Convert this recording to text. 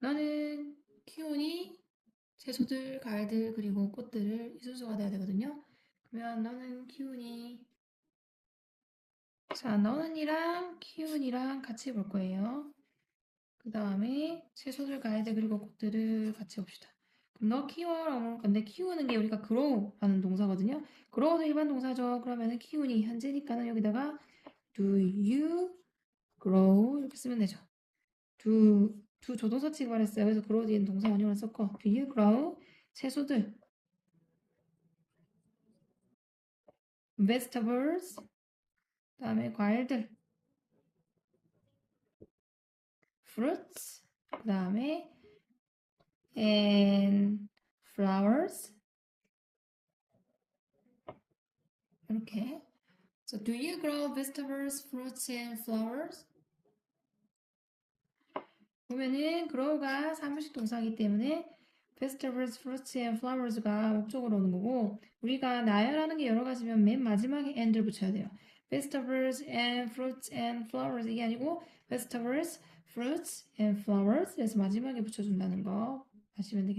너는 키우니 채소들, 과일들, 그리고 꽃들을 이 순서가 돼야 되거든요. 그러면 너는 키우니 자, 너는이랑 키운이랑 같이 볼 거예요. 그 다음에 채소들, 과일들, 그리고 꽃들을 같이 봅시다. 그럼 너 키워라고 할 건데 키우는 게 우리가 grow라는 동사거든요. grow도 일반 동사죠. 그러면은 키우니 현재니까는 여기다가 do you grow 이렇게 쓰면 되죠. do 두 조동사 취급을 했어요. 그래서 grow 뒤엔 동사 원형을 썼고 do you grow 채소들 vegetables 그 다음에 과일들 fruits 그 다음에 and flowers 이렇게 So do you grow vegetables, fruits and flowers? 보면은 grow가 사무식 동사이기 때문에 vegetables, fruits and flowers가 목적으로 오는 거고 우리가 나열하는 게 여러 가지면 맨 마지막에 and를 붙여야 돼요. vegetables and fruits and flowers 이게 아니고 vegetables, fruits and flowers 그래서 마지막에 붙여준다는 거 아시면 되겠습니다.